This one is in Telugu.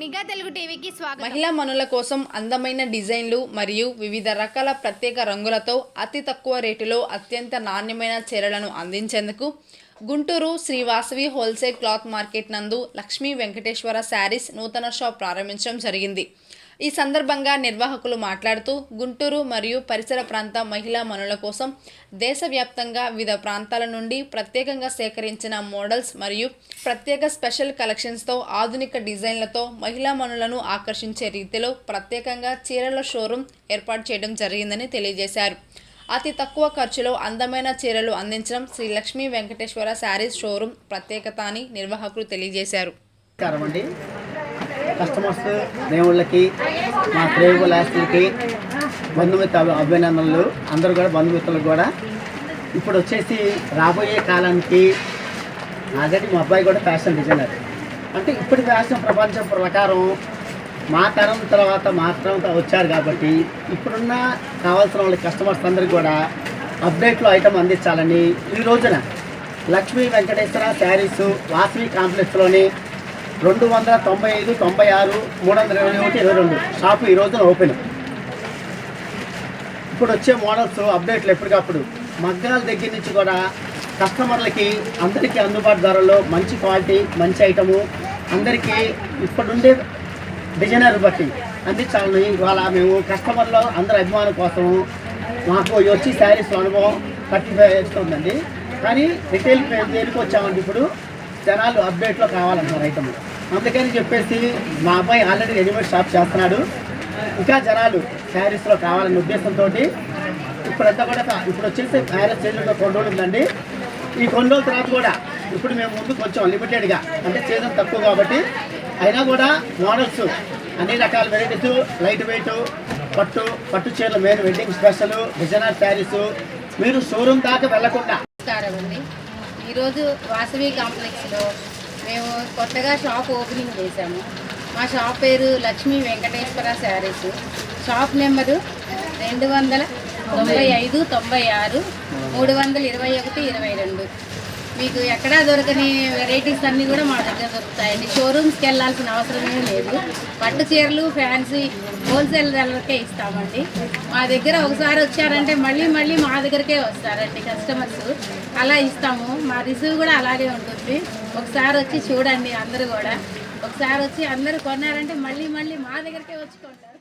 నిఘా తెలుగు టీవీకి స్వాగతం. మహిళా మనుల కోసం అందమైన డిజైన్లు మరియు వివిధ రకాల ప్రత్యేక రంగులతో అతి తక్కువ రేటులో అత్యంత నాణ్యమైన చీరలను అందించేందుకు Guntur Srivasavi wholesale cloth market నందు లక్ష్మీ వెంకటేశ్వర శారీస్ నూతన షాప్ ప్రారంభించడం జరిగింది. ఈ సందర్భంగా నిర్వాహకులు మాట్లాడుతూ గుంటూరు మరియు పరిసర ప్రాంత మహిళా మనుల కోసం దేశవ్యాప్తంగా వివిధ ప్రాంతాల నుండి ప్రత్యేకంగా సేకరించిన మోడల్స్ మరియు ప్రత్యేక స్పెషల్ కలెక్షన్స్తో ఆధునిక డిజైన్లతో మహిళా మనులను ఆకర్షించే రీతిలో ప్రత్యేకంగా చీరల షోరూం ఏర్పాటు చేయడం జరిగిందని తెలియజేశారు. అతి తక్కువ ఖర్చులో అందమైన చీరలు అందించడం శ్రీ లక్ష్మీ వెంకటేశ్వర శారీస్ షోరూం ప్రత్యేకత అని నిర్వాహకులు తెలియజేశారు. కస్టమర్స్ దేవుళ్ళకి మా ప్రేగులాస్తులకి బంధుమిత్ర అభినందనలు. అందరూ కూడా బంధుమిత్రులకు కూడా. ఇప్పుడు వచ్చేసి రాబోయే కాలానికి ఆల్రెడీ మా అబ్బాయి కూడా ఫ్యాషన్ డిజైనర్. అంటే ఇప్పుడు ఫ్యాషన్ ప్రపంచం ప్రకారం మా తరం తర్వాత మా తరం వచ్చారు కాబట్టి ఇప్పుడున్న కావాల్సిన వాళ్ళ కస్టమర్స్ అందరికీ కూడా అప్డేట్లో ఐటమ్ అందించాలని ఈ రోజున లక్ష్మీ వెంకటేశ్వర శారీస్ వాసవి కాంప్లెక్స్లోని రెండు వందల తొంభై ఐదు తొంభై ఆరు మూడు వందల ఇరవై ఒకటి ఇరవై రెండు. షాపు ఈ రోజున ఓపెన్. ఇప్పుడు వచ్చే మోడల్స్ అప్డేట్లు ఎప్పటికప్పుడు. మగ్గాల దగ్గర నుంచి కూడా కస్టమర్లకి అందరికీ అందుబాటు ధరల్లో మంచి క్వాలిటీ మంచి ఐటము. అందరికీ ఇప్పుడుండే డిజైనర్ బట్టి అందించాలని ఇవాళ మేము కస్టమర్లో అందరి అభిమానం కోసం మాకు వచ్చి శారీస్ అనుభవం థర్టీ ఫైవ్ ఇస్తుందండి కానీ రిటైల్ పేరుకి వచ్చామండి ఇప్పుడు జనాలు అప్డేట్లో కావాలంటున్నారు ఐటమ్ అందుకని చెప్పేసి మా అబ్బాయి ఆల్రెడీ రెడీమేడ్ షాప్ చేస్తున్నాడు. ఇంకా జనాలు శారీస్లో కావాలనే ఉద్దేశంతో ఇప్పుడంతా కూడా ఇప్పుడు వచ్చేసి మ్యారేజ్ సీజన్లో కొన్ని రోజులు ఉందండి. ఈ కొన్ని రోజుల తర్వాత కూడా ఇప్పుడు మేము ముందు కొంచెం లిమిటెడ్గా అంటే సీజన్ తక్కువ కాబట్టి అయినా కూడా మోడల్స్ అన్ని రకాల వెరైటీస్ లైట్ వెయిట్ పట్టు పట్టు చీరలు main wedding special designer sarees మీరు షోరూమ్ దాకా వెళ్ళకుండా ఈరోజు వాసవి కాంప్లెక్స్లో మేము కొత్తగా షాప్ ఓపెనింగ్ చేశాము. మా షాప్ పేరు Lakshmi Venkateswara sarees. Shop number రెండు వందల తొంభై ఐదు తొంభై ఆరు మూడు వందల ఇరవై ఒకటి ఇరవై రెండు. మీకు ఎక్కడా దొరకని వెరైటీస్ అన్నీ కూడా మా దగ్గర దొరుకుతాయండి. షోరూమ్స్కి వెళ్ళాల్సిన అవసరమే లేదు. పట్టు చీరలు ఫ్యాన్సీ హోల్సేల్ ధరలకే ఇస్తామండి. మా దగ్గర ఒకసారి వచ్చారంటే మళ్ళీ మళ్ళీ మా దగ్గరకే వస్తారండి కస్టమర్స్. అలా ఇస్తాము. మా రిసీవ్ కూడా అలాగే ఉంటుంది. ఒకసారి వచ్చి చూడండి అందరూ కూడా. ఒకసారి వచ్చి అందరూ కొన్నారంటే మళ్ళీ మళ్ళీ మా దగ్గరకే వచ్చి కొంటారు.